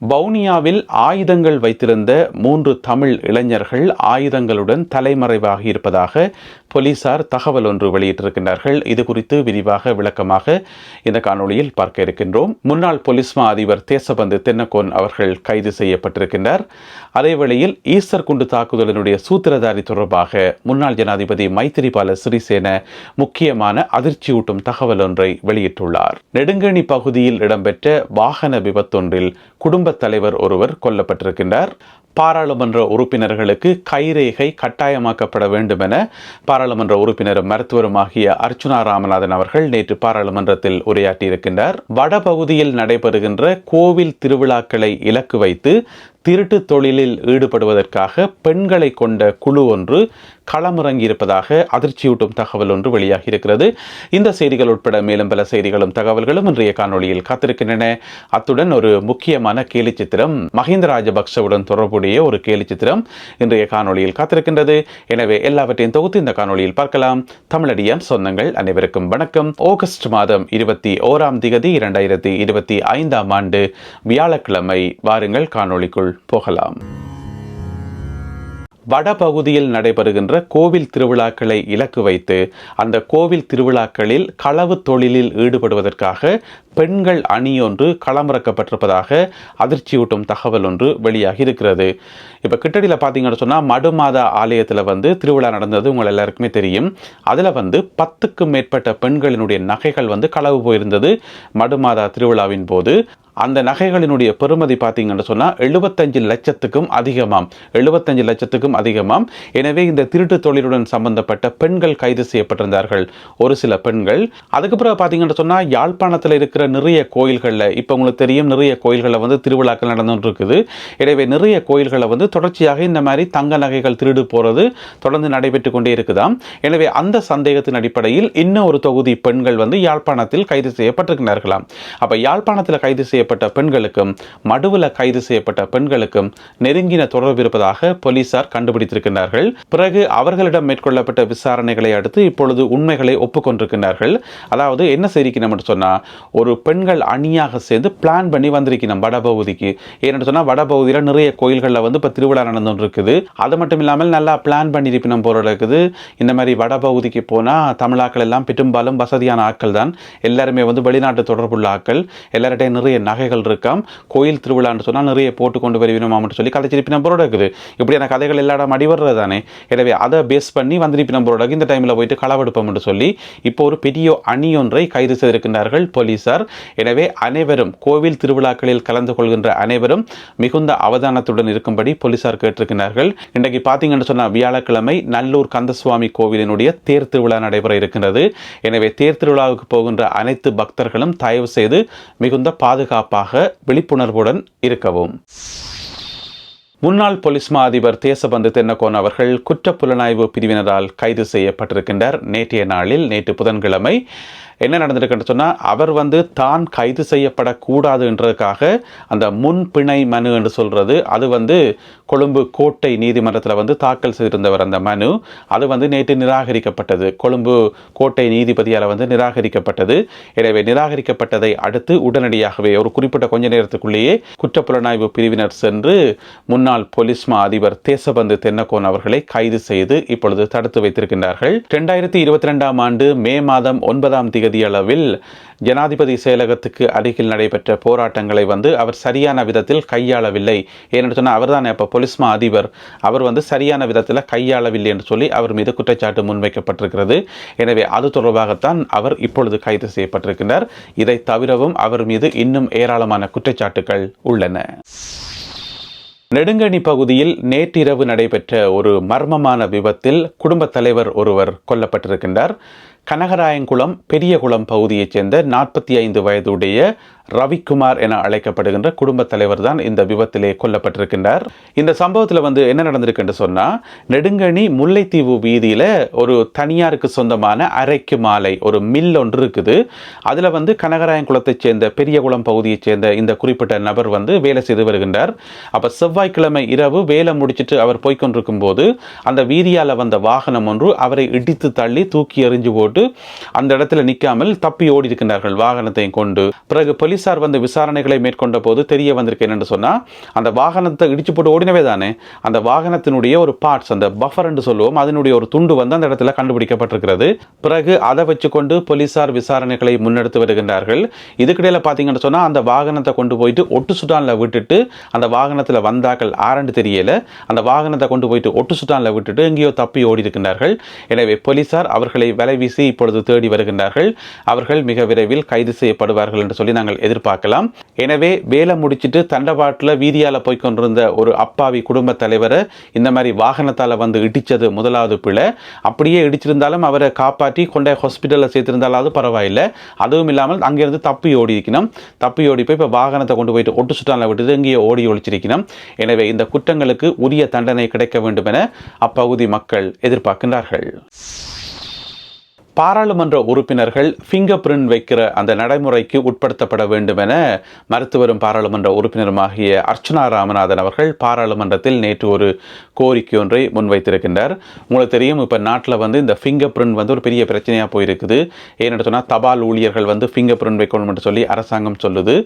வவுனியாவில் ஆயுதங்கள் வைத்திருந்த மூன்று தமிழ் இளைஞர்கள் ஆயுதங்களுடன் தலைமறைவாகி இருப்பதாக போலீசார் தகவல் ஒன்று வெளியிட்டிருக்கின்றார்கள். இது குறித்து விரிவாக விளக்கமாக இந்த காணொளியில் பார்க்க இருக்கின்றோம். முன்னாள் போலீஸ்மா அதிபர் தேசபந்து தென்னக்கோன் அவர்கள் கைது செய்யப்பட்டிருக்கின்றார். அதேவேளையில் ஈஸ்டர் குண்டு தாக்குதலினுடைய சூத்திரதாரி தொடர்பாக முன்னாள் ஜனாதிபதி மைத்திரிபால சிறிசேன முக்கியமான அதிர்ச்சியூட்டும் தகவல் ஒன்றை வெளியிட்டுள்ளார். நெடுங்கணி பகுதியில் இடம்பெற்ற வாகன விபத்தொன்றில் குடும்ப தலைவர் ஒருவர் கொல்லப்பட்டிருக்கின்றார். பாராளுமன்ற உறுப்பினர்களுக்கு கைரேகை கட்டாயமாக்கப்பட வேண்டும் என பாராளுமன்ற உறுப்பினரும் மருத்துவருமாகிய அர்ச்சுனா ராமநாதன் அவர்கள் நேற்று பாராளுமன்றத்தில் உரையாற்றியிருக்கின்றார். வடபகுதியில் நடைபெறுகின்ற கோவில் திருவிழாக்களை இலக்கு வைத்து திருட்டு தொழிலில் ஈடுபடுவதற்காக பெண்களை கொண்ட குழு ஒன்று களமிறங்கியிருப்பதாக அதிர்ச்சியூட்டும் தகவல் ஒன்று வெளியாகி இருக்கிறது இந்த செய்திகள் உட்பட மேலும் பல செய்திகளும் தகவல்களும் இன்றைய காணொளியில் காத்திருக்கின்றன. அத்துடன் ஒரு முக்கியமான கேலி சித்திரம் மஹிந்த ராஜபக்சவுடன் தொடர்புடைய ஒரு கேலி சித்திரம் இன்றைய காணொளியில் காத்திருக்கின்றது. எனவே எல்லாவற்றையும் தொகுத்து இந்த காணொளியில் பார்க்கலாம். தமிழடியான் சொந்தங்கள் அனைவருக்கும் வணக்கம். ஆகஸ்ட் மாதம் இருபத்தி ஓராம் திகதி இரண்டாயிரத்தி இருபத்தி ஐந்தாம் ஆண்டு வியாழக்கிழமை வாருங்கள் காணொளிக்குள் போகலாம். வடபகுதியில் நடைபெறுகின்ற கோவில் திருவிழாக்களை இலக்கு வைத்து அந்த கோவில் திருவிழாக்களில் களவு தொழிலில் ஈடுபடுவதற்காக பெண்கள் அணி ஒன்று களமிறக்கப்பட்டிருப்பதாக அதிர்ச்சியூட்டும் தகவல் ஒன்று வெளியாகி இருக்கிறது இப்போ கிட்டடியில் பார்த்தீங்கன்னு சொன்னால் மடுமாதா ஆலயத்தில் வந்து திருவிழா நடந்தது உங்கள் எல்லாருக்குமே தெரியும். அதில் வந்து பத்துக்கும் மேற்பட்ட பெண்களினுடைய நகைகள் வந்து களவு போயிருந்தது மடுமாதா திருவிழாவின் போது. அந்த நகைகளினுடைய பெறுமதி பார்த்தீங்கன்னு சொன்னால் எழுபத்தஞ்சு லட்சத்துக்கும் அதிகமாம். எழுபத்தஞ்சு லட்சத்துக்கும் அதிகமாம். எனவே இந்த திருட்டு தொழிலுடன் சம்பந்தப்பட்ட பெண்கள் கைது செய்யப்பட்டிருந்தார்கள். ஒரு சில பெண்கள். அதுக்கப்புறம் பார்த்தீங்கன்னு சொன்னால் யாழ்ப்பாணத்தில் இருக்கிற நிறைய கோயில்களில் இப்போ உங்களுக்கு தெரியும் நிறைய கோயில்களில் வந்து திருவிழாக்கள் நடந்துட்டு இருக்குது எனவே நிறைய கோயில்களை வந்து தொடர்ச்சியாக இந்த மாதிரி தங்க நகைகள் திருடு போகிறது தொடர்ந்து நடைபெற்று கொண்டே இருக்குதாம். எனவே அந்த சந்தேகத்தின் அடிப்படையில் இன்னும் ஒரு தொகுதி பெண்கள் வந்து யாழ்ப்பாணத்தில் கைது செய்யப்பட்டிருக்கிறார்களாம். அப்போ யாழ்ப்பாணத்தில் கைது செய்ய செய்யப்பட்ட பெண்களுக்கும் மடுவில் கைது செய்யப்பட்ட பெண்களுக்கும் நெருங்கின தொடர்பு இருப்பதாக போலீசார் கண்டுபிடித்திருக்கிறார்கள் பிறகு அவர்களிடம் மேற்கொள்ளப்பட்ட விசாரணைகளை அடுத்து இப்பொழுது உண்மைகளை ஒப்புக்கொண்டிருக்கிறார்கள் அதாவது என்ன செய்திருக்கணும் சொன்னால் ஒரு பெண்கள் அணியாக சேர்ந்து பிளான் பண்ணி வந்திருக்கணும் வடபகுதிக்கு. ஏன்னு சொன்னால் வடபகுதியில் நிறைய கோயில்களில் வந்து இப்போ திருவிழா நடந்து இருக்குது அது மட்டும் இல்லாமல் நல்லா பிளான் பண்ணியிருப்பினம் போல இருக்குது. இந்த மாதிரி வடபகுதிக்கு போனால் தமிழாக்கள் எல்லாம் பெரும்பாலும் வசதியான ஆட்கள் தான் எல்லாருமே வந்து வெளிநாட்டு தொடர்புள்ள ஆட்கள். எல்லார்ட்டையும் நிறைய நகைகள் இருக்காம். கோயில் திருவிழான்னு சொன்னால் நிறைய போட்டு கொண்டு மட்டும் சொல்லி கதைச்சிருப்பி நம்பரோட இருக்குது. இப்படியான கதைகள் எல்லா இடம் அடிவர்றது தானே எனவே அதை பேஸ் பண்ணி வந்திருப்பி நம்பரோட இந்த டைமில் போயிட்டு களவெடுப்போம் என்று சொல்லி இப்போ ஒரு பெரிய அணி ஒன்றை கைது செய்திருக்கின்றார்கள் போலீசார். எனவே அனைவரும் கோவில் திருவிழாக்களில் கலந்து கொள்கின்ற அனைவரும் மிகுந்த அவதானத்துடன் இருக்கும்படி போலீசார் கேட்டிருக்கிறார்கள் இன்றைக்கு பார்த்தீங்கன்னு சொன்னால் வியாழக்கிழமை நல்லூர் கந்தசுவாமி கோவிலினுடைய தேர் திருவிழா நடைபெற இருக்கின்றது. எனவே தேர் திருவிழாவுக்கு போகின்ற அனைத்து பக்தர்களும் தயவு செய்து மிகுந்த பாதுகாப்பு பாதுகாப்பாக விழிப்புணர்வுடன் இருக்கவும். முன்னாள் போலீஸ் மா அதிபர் தேசபந்து தென்னகோன் அவர்கள் குற்றப்புலனாய்வு பிரிவினரால் கைது செய்யப்பட்டிருக்கின்றார். நேற்றைய நாளில் நேற்று புதன்கிழமை என்ன நடந்திருக்குன்னு சொன்னால் அவர் வந்து தான் கைது செய்யப்படக்கூடாது என்றதுக்காக அந்த முன்பிணை மனு என்று சொல்கிறது அது வந்து கொழும்பு கோட்டை நீதிமன்றத்தில் வந்து தாக்கல் செய்திருந்தவர் அந்த மனு. அது வந்து நேற்று நிராகரிக்கப்பட்டது. கொழும்பு கோட்டை நீதிபதியால் வந்து நிராகரிக்கப்பட்டது. எனவே நிராகரிக்கப்பட்டதை அடுத்து உடனடியாகவே ஒரு குறிப்பிட்ட கொஞ்ச நேரத்துக்குள்ளேயே குற்றப்புலனாய்வு பிரிவினர் சென்று முன்னாள் போலீஸ் மா அதிபர் தேசபந்து தென்னகோன் அவர்களை கைது செய்து இப்பொழுது தடுத்து வைத்திருக்கின்றார்கள். இரண்டாயிரத்தி இருபத்தி ரெண்டாம் ஆண்டு மே மாதம் ஒன்பதாம் தேதி அளவில் ஜனாதிபதி செயலகத்துக்கு அருகில் நடைபெற்ற போராட்டங்களை வந்து அவர் சரியான விதத்தில் கையாளவில்லை. ஏன்னு சொன்னால் அவர் தானே இப்போ பொலிஸ்மா அதிபர். அவர் வந்து சரியான விதத்தில் கையாளவில்லை என்று சொல்லி அவர் மீது குற்றச்சாட்டு முன்வைக்கப்பட்டிருக்கிறது. எனவே அது தொடர்பாகத்தான் அவர் இப்பொழுது கைது செய்யப்பட்டிருக்கிறார் இதை தவிரவும் அவர் மீது இன்னும் ஏராளமான குற்றச்சாட்டுகள் உள்ளன. நெடுங்கணி பகுதியில் நேற்றிரவு நடைபெற்ற ஒரு மர்மமான விபத்தில் குடும்பத் தலைவர் ஒருவர் கொல்லப்பட்டிருக்கின்றார். கனகராயங்குளம் பெரியகுளம் பகுதியைச் சேர்ந்த நாற்பத்தி ஐந்து வயதுடைய ரவிக்குமார் என அழைக்கப்படுகின்ற குடும்பத் தலைவர் தான் இந்த விபத்திலே கொல்லப்பட்டிருக்கின்றார். இந்த சம்பவத்தில் வந்து என்ன நடந்திருக்குன்னு சொன்னால் நெடுங்கணி முல்லைத்தீவு வீதியில் ஒரு தனியாருக்கு சொந்தமான அரைக்கு மாலை ஒரு மில் ஒன்று இருக்குது. அதில் வந்து கனகராயங்குளத்தைச் சேர்ந்த பெரியகுளம் பகுதியைச் சேர்ந்த இந்த குறிப்பிட்ட நபர் வந்து வேலை செய்து வருகின்றார். அப்போ செவ்வாய்க்கிழமை இரவு வேலை முடிச்சிட்டு அவர் போய்கொண்டிருக்கும் போது அந்த வீதியால் வந்த வாகனம் ஒன்று அவரை இடித்து தள்ளி தூக்கி எறிஞ்சு போட்டு அந்த இடத்துல நிற்காமல் தப்பி ஓடி இருக்கின்றார்கள் வாகனத்தையும் கொண்டு. பிறகு போலீஸ் போலீஸார் வந்து விசாரணைகளை மேற்கொண்ட போது தெரிய வந்திருக்கு என்னன்னு சொன்னால் அந்த வாகனத்தை இடிச்சு போட்டு ஓடினவே தானே அந்த வாகனத்தினுடைய ஒரு பார்ட்ஸ் அந்த பஃபர் என்று சொல்லுவோம் அதனுடைய ஒரு துண்டு வந்து அந்த இடத்துல கண்டுபிடிக்கப்பட்டிருக்கிறது. பிறகு அதை வச்சுக்கொண்டு போலீசார் விசாரணைகளை முன்னெடுத்து வருகின்றார்கள். இதுக்கிடையில் பார்த்தீங்கன்னு சொன்னால் அந்த வாகனத்தை கொண்டு போயிட்டு ஒட்டு சுட்டானில் விட்டுட்டு அந்த வாகனத்தில் வந்தாக்கள் ஆரண்டு தெரியல. அந்த வாகனத்தை கொண்டு போயிட்டு ஒட்டு சுட்டானில் விட்டுட்டு எங்கேயோ தப்பி ஓடி இருக்கின்றார்கள் எனவே போலீசார் அவர்களை வலை வீசி இப்பொழுது தேடி வருகின்றார்கள். அவர்கள் மிக விரைவில் கைது செய்யப்படுவார்கள் என்று சொல்லி நாங்கள் எதிர்பார்க்கலாம். எனவே வேலை முடிச்சிட்டு தண்டவாட்டில் வீதியால் போய் கொண்டிருந்த ஒரு அப்பாவி குடும்ப தலைவரை இந்த மாதிரி வாகனத்தால் வந்து இடித்தது முதலாவது பிள்ளை அப்படியே இடிச்சிருந்தாலும் அவரை காப்பாற்றி கொண்ட ஹாஸ்பிட்டலில் சேர்த்திருந்தாலாவது பரவாயில்லை. அதுவும் இல்லாமல் அங்கேருந்து தப்பி ஓடி இருக்கணும் தப்பி ஓடி போய் இப்போ வாகனத்தை கொண்டு போயிட்டு ஒட்டு சுட்டானில் விட்டுட்டு இங்கேயே ஓடி ஒழிச்சிருக்கணும். எனவே இந்த குற்றங்களுக்கு உரிய தண்டனை கிடைக்க வேண்டும் என அப்பகுதி மக்கள் எதிர்பார்க்கின்றார்கள். பாராளுமன்ற உறுப்பினர்கள் ஃபிங்கர் பிரிண்ட் வைக்கிற அந்த நடைமுறைக்கு உட்படுத்தப்பட வேண்டும் என மருத்துவரும் பாராளுமன்ற உறுப்பினருமாகிய அர்ச்சனா ராமநாதன் அவர்கள் பாராளுமன்றத்தில் நேற்று ஒரு கோரிக்கை ஒன்றை முன்வைத்திருக்கின்றார். உங்களுக்கு தெரியும் இப்போ நாட்டில் வந்து இந்த ஃபிங்கர் பிரிண்ட் வந்து ஒரு பெரிய பிரச்சனையாக போயிருக்குது. ஏன்னு சொன்னால் தபால் ஊழியர்கள் வந்து ஃபிங்கர் பிரிண்ட் வைக்கணும் என்று சொல்லி அரசாங்கம் சொல்லுது.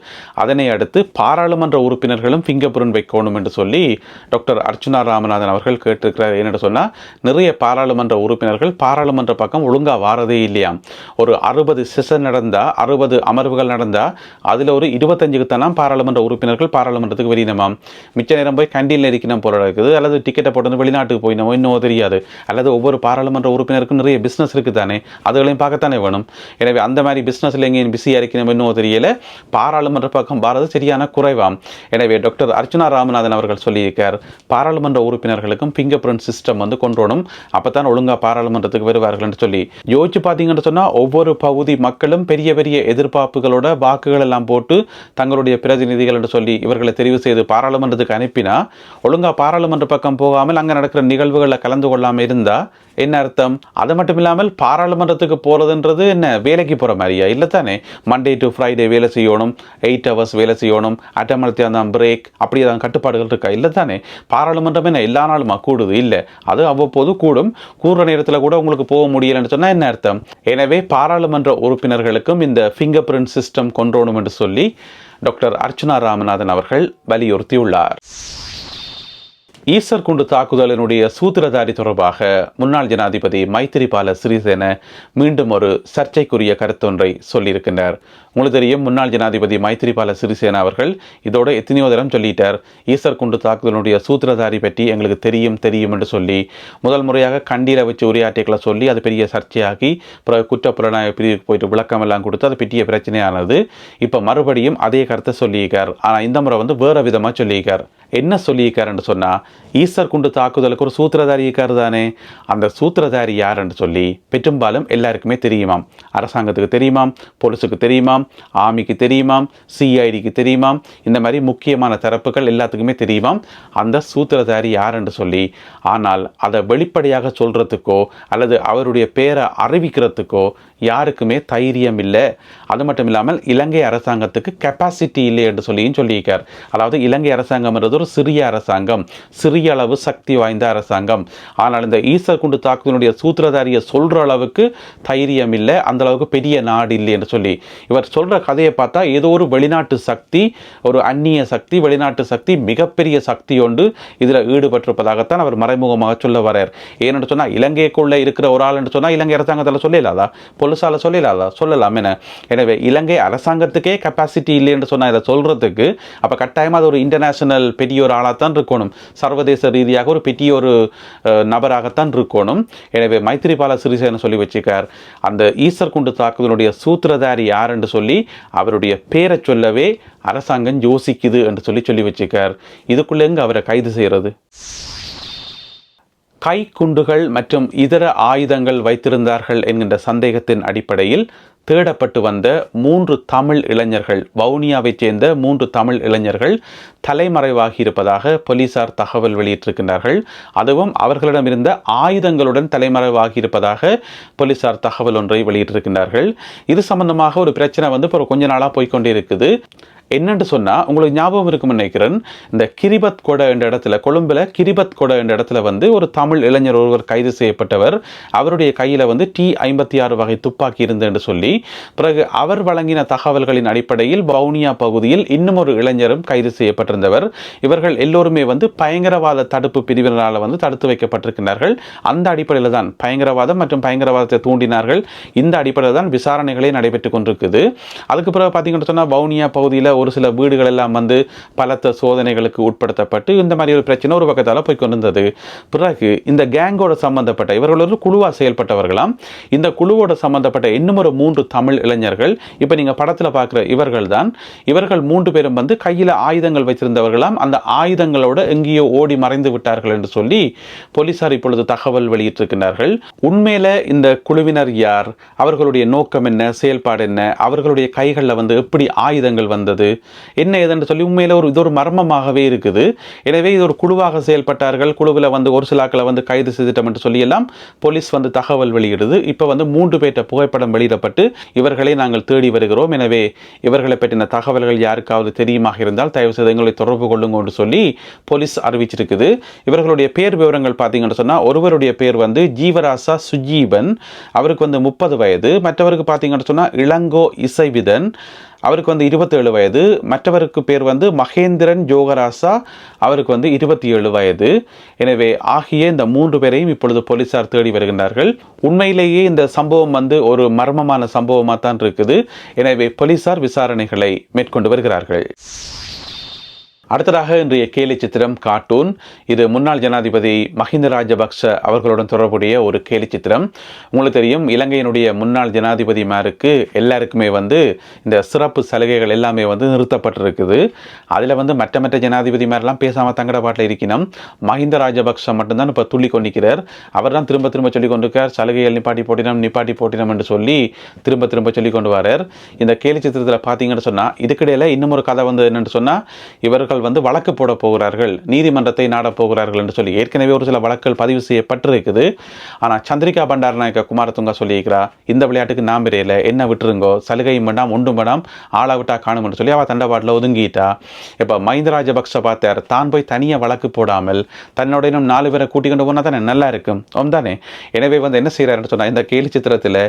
அதனை அடுத்து பாராளுமன்ற உறுப்பினர்களும் ஃபிங்கர் பிரிண்ட் வைக்கணும் என்று சொல்லி டாக்டர் அர்ச்சனா ராமநாதன் அவர்கள் கேட்டிருக்கிறார். ஏன்னு சொன்னால் நிறைய பாராளுமன்ற உறுப்பினர்கள் பாராளுமன்ற பக்கம் ஒழுங்காக மாறுதே இல்லையா? ஒரு அறுபது செஷன் நடந்தால் அறுபது அமர்வுகள் நடந்தால் அதில் ஒரு இருபத்தஞ்சுக்கு தானே பாராளுமன்ற உறுப்பினர்கள் பாராளுமன்றத்துக்கு வெளியினமாம் மிச்ச நேரம் போய் கண்டியில் இருக்கணும் போல இருக்குது. அல்லது டிக்கெட்டை போட்டு வெளிநாட்டுக்கு போயினமோ இன்னும் தெரியாது. அல்லது ஒவ்வொரு பாராளுமன்ற உறுப்பினருக்கும் நிறைய பிஸ்னஸ் இருக்குது தானே? அதுகளையும் பார்க்கத்தானே வேணும். எனவே அந்த மாதிரி பிஸ்னஸில் எங்கேயும் பிஸியாக இருக்கணும் இன்னும் தெரியல. பாராளுமன்ற பக்கம் பாரது சரியான குறைவாம் எனவே டாக்டர் அர்ச்சனா ராமநாதன் அவர்கள் சொல்லியிருக்கார் பாராளுமன்ற உறுப்பினர்களுக்கும் ஃபிங்கர் பிரிண்ட் சிஸ்டம் வந்து கொண்டு வரணும். அப்போ தான் ஒழுங்காக பாராளுமன்றத்துக்கு வருவார்கள் என்று சொல்லி. யோசிச்சு பார்த்தீங்கன்னு சொன்னால் ஒவ்வொரு பகுதி மக்களும் பெரிய பெரிய எதிர்பார்ப்புகளோட வாக்குகள் எல்லாம் போட்டு தங்களுடைய பிரதிநிதிகள் என்று சொல்லி இவர்களை தெரிவு செய்து பாராளுமன்றத்துக்கு அனுப்பினா ஒழுங்காக பாராளுமன்ற பக்கம் போகாமல் அங்கே நடக்கிற நிகழ்வுகளில் கலந்து கொள்ளாமல் இருந்தால் என்ன அர்த்தம்? அது மட்டும் இல்லாமல் பாராளுமன்றத்துக்கு போகிறதுன்றது என்ன? வேலைக்கு போகிற மாதிரியா? இல்லை தானே? மண்டே டு ஃப்ரைடே வேலை செய்யணும். எயிட் ஹவர்ஸ் வேலை செய்யணும். அட்டமலத்தி அந்த பிரேக் அப்படி ஏதாவது கட்டுப்பாடுகள் இருக்கா? இல்லை தானே? பாராளுமன்றம் என்ன எல்லா நாளுமா கூடுது? இல்லை. அது அவ்வப்போது கூடும். கூடுற நேரத்தில் கூட உங்களுக்கு போக முடியலைன்னு சொன்னால் என்ன அர்த்தம்? எனவே பாராளுமன்ற உறுப்பினர்களுக்கும் இந்த ஃபிங்கர் பிரிண்ட் சிஸ்டம் கொண்டு என்று சொல்லி டாக்டர் அர்ச்சனா ராமநாதன் அவர்கள் வலியுறுத்தியுள்ளார். ஈஸ்டர் குண்டு தாக்குதலினுடைய சூத்திரதாரி தொடர்பாக முன்னாள் ஜனாதிபதி மைத்திரிபால சிறிசேன மீண்டும் ஒரு சர்ச்சைக்குரிய கருத்தொன்றை சொல்லியிருக்கின்றார். உங்களுக்கு தெரியும் முன்னாள் ஜனாதிபதி மைத்திரிபால சிறிசேன அவர்கள் இதோட எத்தனையோ தரம் சொல்லிட்டார். ஈஸ்டர் குண்டு தாக்குதலினுடைய சூத்திரதாரி பற்றி எங்களுக்கு தெரியும் தெரியும் என்று சொல்லி முதல் முறையாக கண்டீர வச்சு உரையாற்றிகளை சொல்லி அது பெரிய சர்ச்சையாகி பிறகு குற்றப்புலனாய்வு பிரிவுக்கு போயிட்டு விளக்கமெல்லாம் கொடுத்து அது பெரிய பிரச்சனையானது. இப்போ மறுபடியும் அதே கருத்தை சொல்லியிருக்கார். ஆனால் இந்த முறை வந்து வேறு விதமாக சொல்லியிருக்கார். என்ன சொல்லியிருக்காருன்னு சொன்னால் ஈஸ்டர் குண்டு தாக்குதலுக்கு ஒரு சூத்திரதாரி இருக்காரு தானே. அந்த சூத்திரதாரி யாருன்னு சொல்லி பெரும்பாலும் எல்லாருக்குமே தெரியுமாம். அரசாங்கத்துக்கு தெரியுமாம் போலீஸுக்கு தெரியுமாம் ஆர்மிக்கு தெரியுமாம் சிஐடிக்கு தெரியுமாம் இந்த மாதிரி முக்கியமான தரப்புகள் எல்லாத்துக்குமே தெரியுமாம். அந்த சூத்திரதாரி யாருன்னு சொல்லி ஆனால் அதை வெளிப்படையாக சொல்கிறதுக்கோ அல்லது அவருடைய பேரை அறிவிக்கிறதுக்கோ யாருக்குமே தைரியம் இல்லை. அது மட்டும் இல்லாமல் இலங்கை அரசாங்கத்துக்கு கெப்பாசிட்டி இல்லை என்று சொல்லியும் சொல்லியிருக்கார். அதாவது இலங்கை அரசாங்கம்ன்றது ஒரு சிறிய அரசாங்கம் சிறிய அளவு சக்தி வாய்ந்த அரசாங்கம். ஆனால் இந்த ஈசர் குண்டு தாக்குதலுடைய சூத்திரதாரியை சொல்கிற அளவுக்கு தைரியம் இல்லை அந்த அளவுக்கு பெரிய நாடு இல்லை என்று சொல்லி. இவர் சொல்கிற கதையை பார்த்தா ஏதோ ஒரு வெளிநாட்டு சக்தி ஒரு அந்நிய சக்தி வெளிநாட்டு சக்தி மிகப்பெரிய சக்தி ஒன்று இதில் ஈடுபட்டிருப்பதாகத்தான் அவர் மறைமுகமாக சொல்ல வரார் ஏன்னு சொன்னால் இலங்கைக்குள்ளே இருக்கிற ஒரு ஆள் என்று சொன்னால் இலங்கை அரசாங்கத்தில் சொல்லலாதா? பொலிசால சொல்லலாதா? சொல்லலாம் என்ன எனவே இலங்கை அரசாங்கத்துக்கே கெப்பாசிட்டி இல்லை என்று சொன்னால் இதை சொல்கிறதுக்கு அப்போ கட்டாயமாக அது ஒரு இன்டர்நேஷனல் பெரிய ஒரு ஆளாகத்தான் இருக்கணும். சர்வதேச ரீதியாக ஒரு பெரிய ஒரு நபராகத்தான் இருக்கணும். எனவே மைத்திரிபால சிறிசேன சொல்லி வச்சிருக்கார். அந்த ஈஸ்டர் குண்டு தாக்குதலுடைய சூத்திரதாரி யார் என்று சொல்லி அவருடைய பேரை சொல்லவே அரசாங்கம் யோசிக்குது என்று சொல்லி சொல்லி வச்சிருக்கார். இதுக்குள்ள எங்க அவரை கைது செய்யறது? கைக்குண்டுகள் மற்றும் இதர ஆயுதங்கள் வைத்திருந்தார்கள் என்கின்ற சந்தேகத்தின் அடிப்படையில் தேடப்பட்டு வந்த மூன்று தமிழ் இளைஞர்கள் வவுனியாவைச் சேர்ந்த மூன்று தமிழ் இளைஞர்கள் தலைமறைவாகி இருப்பதாக போலீசார் தகவல் வெளியிட்டிருக்கின்றார்கள். அதுவும் அவர்களிடம் இருந்த ஆயுதங்களுடன் தலைமறைவாகி இருப்பதாக போலீசார் தகவல் ஒன்றை வெளியிட்டிருக்கின்றார்கள். இது சம்பந்தமாக ஒரு பிரச்சனை வந்து இப்போ கொஞ்ச நாளாக போய்க்கொண்டே இருக்குது. என்னென்று சொன்னால் உங்களுக்கு ஞாபகம் இருக்கும்னு நினைக்கிறேன். இந்த கிரிபத் கொடை என்ற இடத்துல கொழும்பில் கிரிபத் கொடை என்ற இடத்துல வந்து ஒரு தமிழ் இளைஞர் ஒருவர் கைது செய்யப்பட்டவர். அவருடைய கையில் வந்து டி ஐம்பத்தி ஆறு வகை துப்பாக்கி இருந்து என்று சொல்லி பிறகு அவர் வழங்கின தகவல்களின் அடிப்படையில் வவுனியா பகுதியில் இன்னும் ஒரு இளைஞரும் கைது செய்யப்பட்டிருந்தவர். இவர்கள் எல்லோருமே வந்து பயங்கரவாத தடுப்பு பிரிவினரால் வந்து தடுத்து வைக்கப்பட்டிருக்கிறார்கள் அந்த அடிப்படையில் தான் பயங்கரவாதம் மற்றும் பயங்கரவாதத்தை தூண்டினார்கள். இந்த அடிப்படையில் தான் விசாரணைகளே நடைபெற்றுக் கொண்டிருக்குது. அதுக்கு பிறகு பார்த்தீங்கன்னு சொன்னால் வவுனியா பகுதியில் ஒரு சில வீடுகள் எல்லாம் வந்து பலத்த சோதனைகளுக்கு உட்படுத்தப்பட்டு இந்த மாதிரி ஒரு பிரச்சனை ஒரு பக்கத்தால் போய் கொண்டிருந்தது. பிறகு இந்த கேங்கோட சம்பந்தப்பட்ட இவர்கள் ஒரு குழுவாக செயல்பட்டவர்களாம். இந்த குழுவோட சம்பந்தப்பட்ட இன்னும் ஒரு மூன்று தமிழ் இளைஞர்கள். இப்போ நீங்கள் படத்தில் பார்க்குற இவர்கள் தான் இவர்கள் மூன்று பேரும் வந்து கையில் ஆயுதங்கள் வைத்திருந்தவர்களாம். அந்த ஆயுதங்களோட எங்கேயோ ஓடி மறைந்து விட்டார்கள் என்று சொல்லி போலீசார் இப்பொழுது தகவல் வெளியிட்டிருக்கிறார்கள். உண்மையில இந்த குழுவினர் யார்? அவர்களுடைய நோக்கம் என்ன? செயல்பாடு என்ன? அவர்களுடைய கைகளில் வந்து எப்படி ஆயுதங்கள் வந்தது? என்ன ஏதுன்னு சொல்லி உண்மையில ஒரு இது ஒரு மர்மமாகவே இருக்குது. எனவே இது ஒரு குழுவாக செயல்பட்டார்கள். குழுவில் வந்து ஒரு சிலாக்களை வந்து கைது செய்துட்டோம் என்று சொல்லி எல்லாம் போலீஸ் வந்து தகவல் வெளியிடுது. இப்போ வந்து மூன்று பேர்ட்ட புகைப்படம் வெளியிடப்பட்டு இவர்களை நாங்கள் தேடி வருகிறோம். எனவே இவர்களை பற்றின தகவல்கள் யாருக்காவது தெரியுமாக இருந்தால் தயவு செய்து எங்களை தொடர்பு கொள்ளுங்க என்று சொல்லி போலீஸ் அறிவிச்சிருக்குது. இவர்களுடைய பேர் விவரங்கள் பார்த்தீங்கன்னு சொன்னால் ஒருவருடைய பேர் வந்து ஜீவராசா சுஜீவன். அவருக்கு வந்து முப்பது வயது. மற்றவருக்கு பார்த்தீங்கன்னு சொன்னால் இளங்கோ இசைவிதன். அவருக்கு வந்து இருபத்தேழு வயது. மற்றவருக்கு பேர் வந்து மகேந்திரன் ஜோகராசா. அவருக்கு வந்து இருபத்தி ஏழு வயது. எனவே ஆகிய இந்த மூன்று பேரையும் இப்பொழுது போலீசார் தேடி வருகின்றார்கள். உண்மையிலேயே இந்த சம்பவம் வந்து ஒரு மர்மமான சம்பவமாக தான் இருக்குது. எனவே போலீசார் விசாரணைகளை மேற்கொண்டு வருகிறார்கள். அடுத்ததாக இன்றைய கேலி சித்திரம் கார்ட்டூன். இது முன்னாள் ஜனாதிபதி மஹிந்த ராஜபக்ஷ அவர்களுடன் தொடர்புடைய ஒரு கேலி சித்திரம். உங்களுக்கு தெரியும் இலங்கையினுடைய முன்னாள் ஜனாதிபதிமாருக்கு எல்லாருக்குமே வந்து இந்த சிறப்பு சலுகைகள் எல்லாமே வந்து நிறுத்தப்பட்டிருக்குது. அதில் வந்து மற்ற மற்ற ஜனாதிபதிமாரெல்லாம் பேசாமல் தங்கட பாட்டில் இருக்கணும் மஹிந்த ராஜபக்ஷ மட்டும்தான் இப்போ துள்ளி கொண்டிருக்கிறார். அவர் தான் திரும்ப திரும்ப சொல்லி கொண்டிருக்கார். சலுகைகள் நிப்பாட்டி போட்டினம் நிப்பாட்டி போட்டினம் என்று சொல்லி திரும்ப திரும்ப சொல்லி கொண்டு வரார். இந்த கேலி சித்திரத்தில் பார்த்தீங்கன்னு சொன்னால் இதுக்கிடையில் இன்னும் ஒரு கதை வந்து என்னென்னு சொன்னால் இவர் அவர்கள் வந்து வழக்கு போட போகிறார்கள் நீதிமன்றத்தை நாடப் போகிறார்கள் என்று சொல்லி ஏற்கனவே ஒரு சில வழக்குகள் பதிவு செய்யப்பட்டிருக்குது. ஆனால் சந்திரிகா பண்டாரநாயக்க குமாரதுங்கா சொல்லியிருக்கிறா இந்த விளையாட்டுக்கு நாம் பெரியல என்ன விட்டுருங்கோ சலுகையும் வேண்டாம் ஒன்றும் வேண்டாம் ஆளா விட்டா காணும் என்று சொல்லி அவள் தண்டபாட்டில் ஒதுங்கிட்டா. இப்போ மஹிந்த ராஜபக்ச பார்த்தார் தான் போய் தனியாக வழக்கு போடாமல் தன்னோட இன்னும் நாலு பேரை கூட்டிக்கொண்டு போனால் தானே நல்லா இருக்கும். ஓம் தானே. எனவே வந்து என்ன செய்கிறாருன்னு சொன்னால் இந்த கேலி சித்திரத்தில்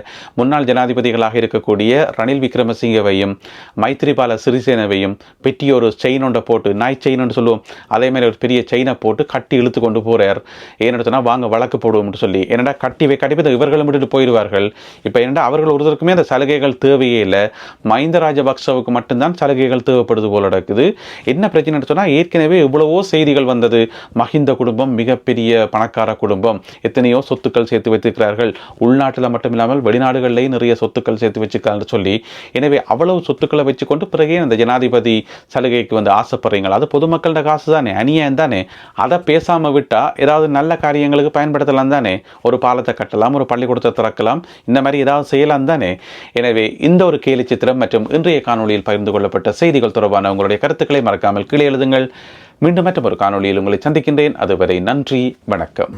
முன்னாள் ஜனாதிபதிகளாக இருக்கக்கூடிய ரணில் விக்ரமசிங்கவையும் மைத்ரிபால சிறிசேனவையும் பெட்டி ஒரு செயின் ஒன்றை போட்டு நாய் செயின்னு சொல்லுவோம். அதே மாதிரி ஒரு பெரிய செயினை போட்டு கட்டி இழுத்து கொண்டு போகிறார் ஏன்னு சொன்னால் வாங்க வழக்கு போடுவோம்னு சொல்லி. என்னடா கட்டி வை கட்டி போய் இவர்களும் விட்டுட்டு போயிடுவார்கள். இப்போ என்னடா அவர்கள் ஒருத்தருக்குமே அந்த சலுகைகள் தேவையே இல்லை. மஹிந்த ராஜபக்சவுக்கு மட்டும்தான் சலுகைகள் தேவைப்படுது போல நடக்குது. என்ன பிரச்சனைன்னு சொன்னால் ஏற்கனவே இவ்வளவோ செய்திகள் வந்தது. மஹிந்த குடும்பம் மிகப்பெரிய பணக்கார குடும்பம். எத்தனையோ சொத்துக்கள் சேர்த்து வைத்திருக்கிறார்கள். உள்நாட்டில் மட்டும் இல்லாமல் வெளிநாடுகளிலேயும் நிறைய சொத்துக்கள் சேர்த்து வச்சுக்கிறான்னு சொல்லி. எனவே அவ்வளவு சொத்துக்களை வச்சுக்கொண்டு பிறகே அந்த ஜனாதிபதி சலுகைக்கு வந்து ஆசைப்படுறீங்களா அது பொதுமக்கள்கிட்ட காசு தானே அநியாயம் தானே. அதை பேசாமல் விட்டால் ஏதாவது நல்ல காரியங்களுக்கு பயன்படுத்தலாம் தானே. ஒரு பாலத்தை கட்டலாம் ஒரு பள்ளிக்கூடத்தை திறக்கலாம் இந்த மாதிரி ஏதாவது செய்யலாம் தானே. எனவே இந்த ஒரு கேலி சித்திரம் மற்றும் இன்றைய காணொளியில் பகிர்ந்து கொள்ளப்பட்ட செய்திகள் தொடர்பான உங்களுடைய கருத்துக்களை மறக்காமல் கீழே எழுதுங்கள். மீண்டும் மற்றும் ஒரு காணொளியில் உங்களை சந்திக்கின்றேன். அதுவரை நன்றி வணக்கம்.